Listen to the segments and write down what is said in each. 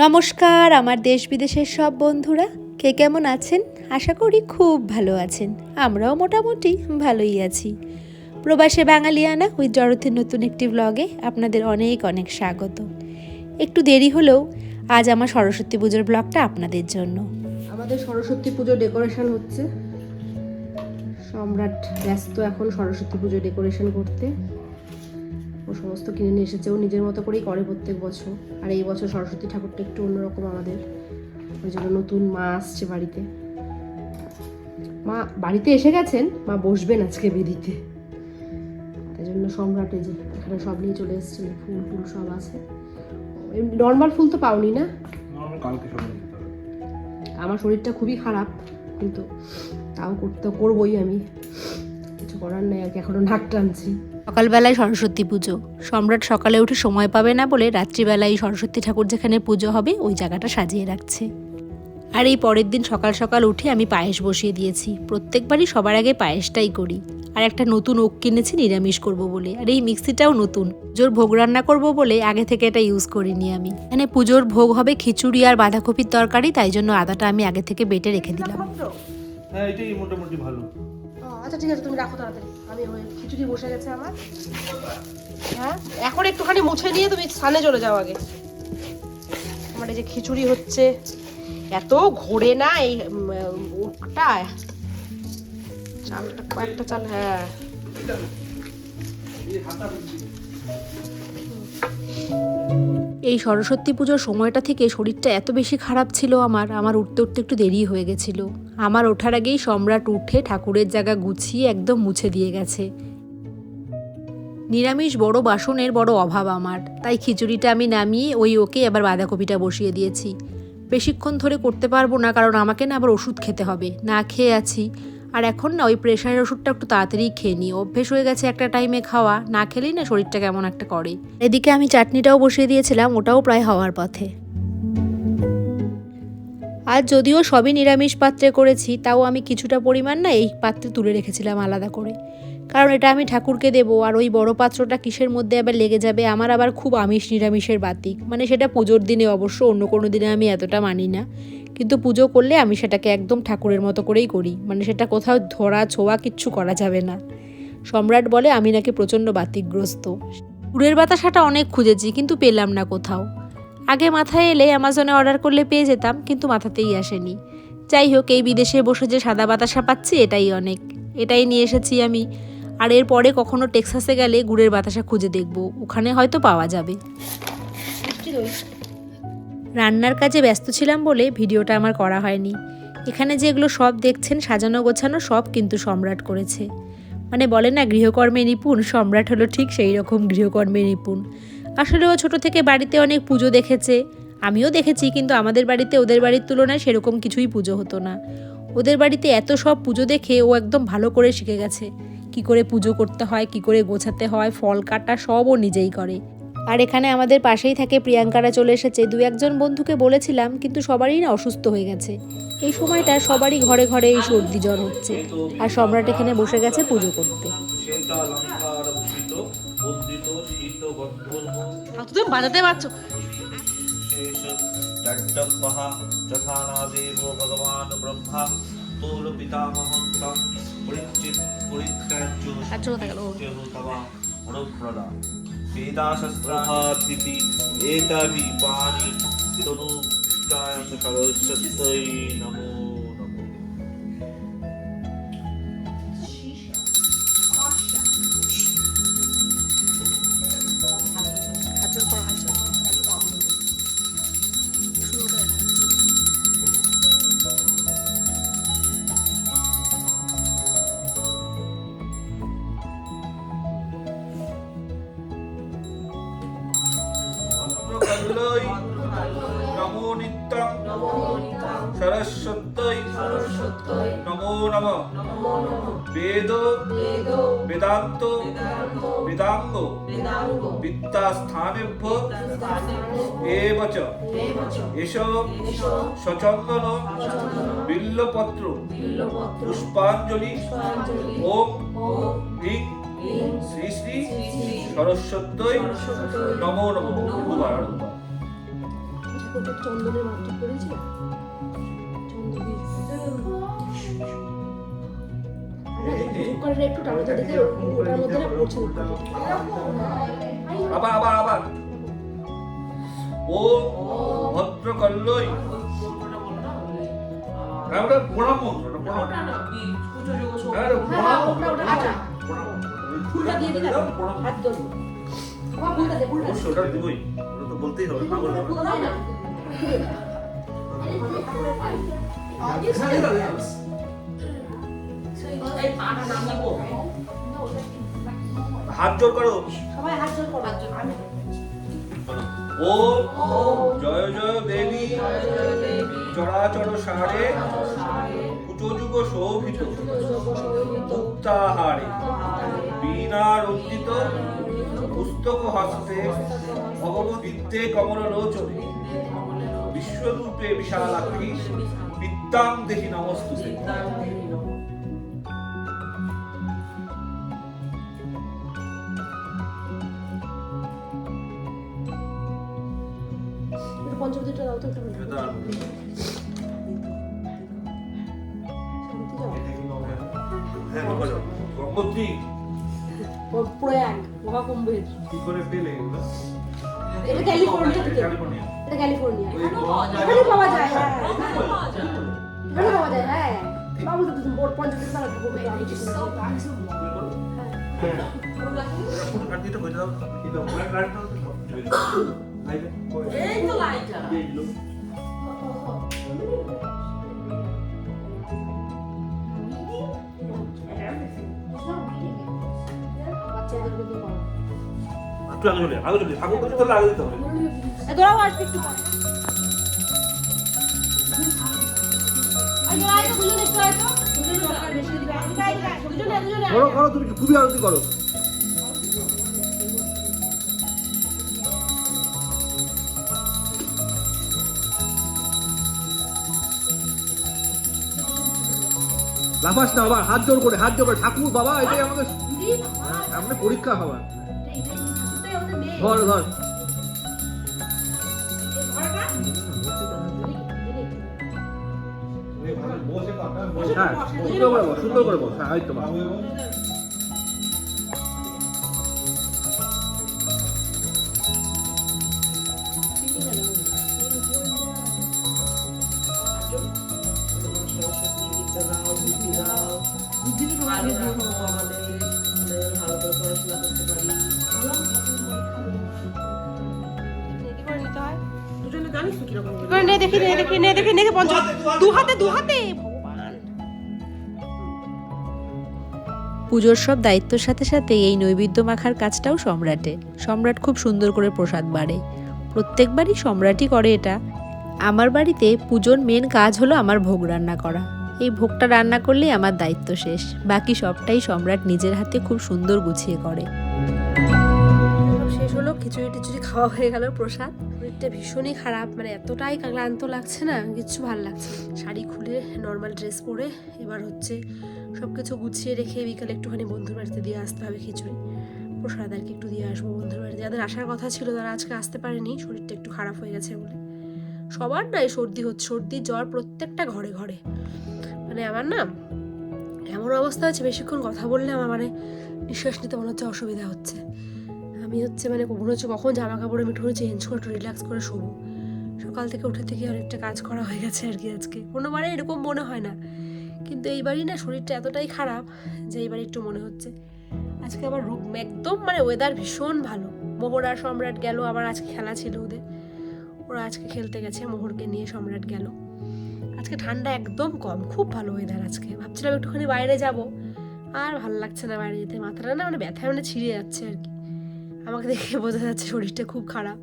নমস্কার, আমার দেশ বিদেশের সব বন্ধুরা। কে কেমন আছেন? আশা করি খুব ভালো আছেন। আমরাও মোটামুটি ভালোই আছি। প্রবাসে বাঙালিয়ানা উইথ জড়থের নতুন একটি ব্লগে আপনাদের অনেক অনেক স্বাগত। একটু দেরি হলেও আজ আমার সরস্বতী পুজোর ব্লগটা আপনাদের জন্য। আমাদের সরস্বতী পুজো ডেকোরেশন হচ্ছে। সম্রাট ব্যস্ত এখন সরস্বতী পুজো ডেকোরেশন করতে। ও সমস্ত কিনে নিয়ে এসেছে। ও নিজের মতো করেই করে প্রত্যেক বছর। আর এই বছর সরস্বতী ঠাকুরটা একটু অন্যরকম আমাদের। ওই জন্য নতুন মা আসছে বাড়িতে। মা বাড়িতে এসে গেছেন মা বসবেন আজকে বেদিতে। তাই জন্য সম্রাট এই যে এখানে সব নিয়ে চলে এসেছিল ফুল টুল সব আছে। নর্মাল ফুল তো পাওনি না? আমার শরীরটা খুবই খারাপ কিন্তু তাও করতে করবোই আমি। কিছু করার নেই আর কি এখনও নাক টানছি। সকালবেলায় সরস্বতী পুজো। সম্রাট সকালে উঠে সময় পাবে না বলে রাত্রিবেলায় সরস্বতী ঠাকুর যেখানে পুজো হবে ওই জায়গাটা সাজিয়ে রাখছে। আর এই পরের দিন সকাল সকাল উঠে আমি পায়েস বসিয়ে দিয়েছি। প্রত্যেকবারই সবার আগে পায়েসটাই করি। আর একটা নতুন ওক কিনেছি নিরামিষ করব বলে। আর এই মিক্সিটাও নতুন। জোর ভোগ রান্না করব বলে আগে থেকে এটা ইউজ করিনি আমি। এখানে পুজোর ভোগ হবে খিচুড়ি আর বাঁধাকপির তরকারি তাই জন্য আদাটা আমি আগে থেকে বেটে রেখে দিলাম। হ্যাঁ এটাই মোটামুটি ভালো। আচ্ছা ঠিক আছে তুমি রাখো তাড়াতাড়ি। আমি খিচুড়ি বসে গেছে আমার। হ্যাঁ? এখন একটুখানি মুছে নিয়ে তুমি স্থানে চলে যাও আগে। আমার এই যে খিচুড়ি হচ্ছে, এত ঘোরে না এই ওটা চালটা কয়েকটা চাল হ্যাঁ। এই সরস্বতী পুজোর সময়টা থেকে শরীরটা এত বেশি খারাপ ছিল আমার আমার উঠতে উঠতে একটু দেরি হয়ে গেছিল। আমার ওঠার আগেই সম্রাট উঠে ঠাকুরের জায়গা গুছিয়ে একদম মুছে দিয়ে গেছে। নিরামিষ বড় বাসনের বড় অভাব আমার, তাই খিচুড়িটা আমি নামিয়ে ওই ওকে আবার বাঁধাকপিটা বসিয়ে দিয়েছি। বেশিক্ষণ ধরে করতে পারব না, কারণ আমাকে না আবার ওষুধ খেতে হবে, না খেয়ে আছি। আর এখন না ওই প্রেশারের ওষুধটা একটু তাড়াতাড়ি খেয়ে নিই। অভ্যেস হয়ে গেছে একটা টাইমে খাওয়া। না খেলেই না শরীরটা কেমন একটা করে। এদিকে আমি চাটনিটাও বসিয়ে দিয়েছিলাম, ওটাও প্রায় হওয়ার পথে। আর যদিও সবই নিরামিষ পাত্রে করেছি, তাও আমি কিছুটা পরিমাণ না এই পাত্রে তুলে রেখেছিলাম আলাদা করে। কারণ এটা আমি ঠাকুরকে দেবো আর ওই বড় পাত্রটা কিসের মধ্যে আবার লেগে যাবে আমার আবার খুব আমিষ নিরামিষের বাতিক। মানে সেটা পুজোর দিনে অবশ্য অন্য কোনো দিনে আমি এতটা মানি না। কিন্তু পুজো করলে আমি সেটাকে একদম ঠাকুরের মতো করেই করি। মানে সেটা কোথাও ধরা, ছোঁয়া কিচ্ছু করা যাবে না। সম্রাট বলে, আমি নাকি প্রচণ্ড বাতিকগ্রস্ত গুড়ের বাতাসাটা অনেক খুঁজেছি, কিন্তু পেলাম না কোথাও। আগে মাথায় এলে অ্যামাজনে অর্ডার করলে পেয়ে যেতাম, কিন্তু মাথাতেই আসেনি। যাই হোক, এই বিদেশে বসে যে সাদা বাতাসা পাচ্ছি, এটাই অনেক। এটাই নিয়ে এসেছি আমি। আর এরপরে কখনো টেক্সাসে গেলে গুড়ের বাতাসা খুঁজে দেখব। ওখানে হয়তো পাওয়া যাবে। রান্নার কাজে ব্যস্ত ছিলাম বলে ভিডিওটা আমার করা হয়নি। এখানে যেগুলো সব দেখছেন, সাজানো গোছানো সব কিন্তু সম্রাট করেছে। মানে বলে না, গৃহকর্মে নিপুণ, সম্রাট হলো ঠিক সেই রকম গৃহকর্মে নিপুণ। আসলে ও ছোটো থেকে বাড়িতে অনেক পুজো দেখেছে। আমিও দেখেছি, কিন্তু আমাদের বাড়িতে ওদের বাড়ির তুলনায় সেরকম কিছুই পুজো হতো না। ওদের বাড়িতে এত সব পুজো দেখে ও একদম ভালো করে শিখে গেছে। কি করে পুজো করতে হয় কি করে গোছাতে হয় ফল কাটা সব ও নিজেই করে। আর এখানে আমাদের পাশেই থাকে প্রিয়াঙ্কারা চলে এসেছে। দু একজন বন্ধুকে বলেছিলাম কিন্তু সবারই না অসুস্থ হয়ে গেছে। এই সময়টা সবারই ঘরে ঘরে এই সর্দি জ্বর হচ্ছে। আর সম্রাট এখানে বসে গেছে পুজো করতে। তুমি বাজাতে পারছ। ভগবান ব্রহ্মা। অনুপ্রদা বেদাশস্ত্রাধিতি এতাভি পানি তনু সরস্বতী নমো নমো ভদ্রকাল্যৈ নমো নিত্যং সরস্বত্যৈ নমো নমঃ। বেদ বেদান্ত বেদাঙ্গ বিদ্যাস্থানেভ্য এব চ এষ সচন্দন বিল্লপত্র পুষ্পাঞ্জলি। ওম হিং শ্রী শ্রী সরস্বত্যই নমো নমো। দুবার দুবার। চন্দনের মাটি করেছি না চন্দন দিয়ে করে একটু টানাতে দেখে ওটার মধ্যে না পড়ছে? আবার আবার আবার। ও ভদ্রকল্লই। হ্যাঁ, ওটা প্রণাম মন্ত্র ওটা প্রণাম হ্যাঁ, ওটা ওটা- ওটা-। ফুলটা দিয়ে দিলাম হাত ধরে ফুলটা দে ফুলটা ওটা দিবই ওটা তো বলতেই হবে। না হাত জোর করো। হাত জোর আমি ও জয় জয় দেবী। চরাচর সারে কুচযুগ শোভিত মুক্তাহারে বীণা রঞ্জিত পুস্তক হস্তে ভগবদ্বিত্তে কমল লোচনে বিশ্বরূপে বিশালাক্ষী বিদ্যাং দেহি নমস্তুতে একটু দাও তো একটু শান্তি হ্যাঁ প্রয়াগ মহাকুম্ভের। কি করে পেলে এগুলো? এটা ক্যালিফোর্নিয়া থেকে ক্যালিফোর্নিয়া এটা ক্যালিফোর্নিয়া ওই এখানে পাওয়া যায় হ্যাঁ এখানে পাওয়া যায়। এখানে পাওয়া যায় হ্যাঁ বাবু তো তুমি বোর্ড পঞ্চমীটা দাও একটু বলবে আমি কিছু হ্যাঁ কাটিটা কই দাও কি দাও ব্ল্যাক লাইট দাও এই তো লাইটটা একটু আগে চলে আগে চলে ঠাকুর তাহলে আগে দিতে হবে। একটু। করো করো তুমি খুবই আরতি করো। লাফাস না আবার হাত জোর করে হাত জোর করে। ঠাকুর বাবা এটাই আমাদের পরীক্ষা হওয়ার। ধর এই হ্যাঁ সুন্দর করে করে বস হ্যাঁ এই তো বাবা। করে নে দেখি নে দেখি নে দেখি নে পঞ্চ দু হাতে দু হাতে পুজোর সব দায়িত্বের সাথে সাথে এই নৈবেদ্য মাখার কাজটাও সম্রাটে। সম্রাট খুব সুন্দর করে প্রসাদ বাড়ে। প্রত্যেকবারই সম্রাটই করে এটা। আমার বাড়িতে পুজোর মেন কাজ হলো আমার ভোগ রান্না করা। এই ভোগটা রান্না করলেই আমার দায়িত্ব শেষ। বাকি সবটাই সম্রাট নিজের হাতে খুব সুন্দর গুছিয়ে করে। শেষ হলো খিচুড়ি টিচুড়ি খাওয়া হয়ে গেল প্রসাদ। শরীরটা ভীষণই খারাপ মানে এতটাই ক্লান্ত লাগছে না, কিচ্ছু ভালো লাগছে শাড়ি খুলে নর্মাল ড্রেস পরে এবার হচ্ছে সব কিছু গুছিয়ে রেখে বিকালে একটুখানি বন্ধুর বাড়িতে দিয়ে আসতে হবে খিচুড়ি। প্রসাদ আর কি একটু দিয়ে আসব বন্ধুর বাড়িতে। যাদের আসার কথা ছিল তারা আজকে আসতে পারেনি, শরীরটা একটু খারাপ হয়ে গেছে বলে। সবার নাই সর্দি হচ্ছে, সর্দি, জ্বর প্রত্যেকটা ঘরে ঘরে। মানে আমার না এমন অবস্থা হচ্ছে বেশিক্ষণ কথা বললে আমার মানে নিঃশ্বাস নিতে মনে হচ্ছে অসুবিধা হচ্ছে। আমি হচ্ছে মানে মনে হচ্ছে কখন জামা কাপড় আমি একটু চেঞ্জ করে একটু রিল্যাক্স করে শোবো। সকাল থেকে উঠে থেকে অনেকটা কাজ করা হয়ে গেছে আর কি আজকে। কোনোবারে এরকম মনে হয় না। কিন্তু এইবারই না শরীরটা এতটাই খারাপ যে এইবার একটু মনে হচ্ছে। আজকে আবার রূপ একদম মানে ওয়েদার ভীষণ ভালো। মোহর সম্রাট গেল, আবার আজকে খেলা ছিল ওদের। ওরা আজকে খেলতে গেছে, মোহরকে নিয়ে সম্রাট গেল। আজকে ঠান্ডা একদম কম, খুব ভালো ওয়েদার আজকে। ভাবছিলাম একটুখানি বাইরে যাব। আর ভালো লাগছে না বাইরে যেতে। মাথাটা না মানে ব্যথায় মানে ছিঁড়ে যাচ্ছে আর কি। আমাকে দেখে বোঝা যাচ্ছে শরীরটা খুব খারাপ।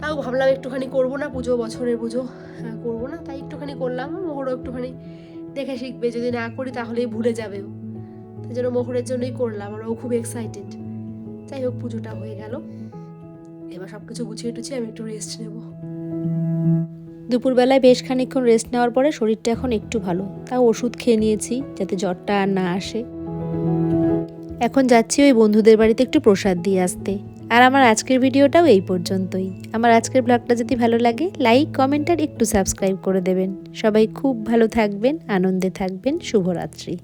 তাও ভাবলাম একটুখানি করব না পুজো বছরের পুজো হ্যাঁ, করব না তাই একটুখানি করলাম। মোহরও একটুখানি দেখে শিখবে যদি না করি তাহলেই ভুলে যাবে তাই জন্য মোহরের জন্যই করলাম আর ও খুব এক্সাইটেড যাই হোক পুজোটা হয়ে গেল। এবার সব কিছু গুছিয়ে টুছিয়ে আমি একটু রেস্ট নেব। দুপুরবেলায় বেশ খানিকক্ষণ রেস্ট নেওয়ার পরে শরীরটা এখন একটু ভালো। তাও ওষুধ খেয়ে নিয়েছি যাতে জ্বরটা আর না আসে। এখন যাচ্ছি ওই বন্ধুদের বাড়িতে একটু প্রসাদ দিয়ে আসতে। আর আমার আজকের ভিডিওটাও এই পর্যন্তই। আমার আজকের ব্লগটা যদি ভালো লাগে, লাইক, কমেন্ট আর একটু সাবস্ক্রাইব করে দেবেন। সবাই খুব ভালো থাকবেন, আনন্দে থাকবেন, শুভরাত্রি।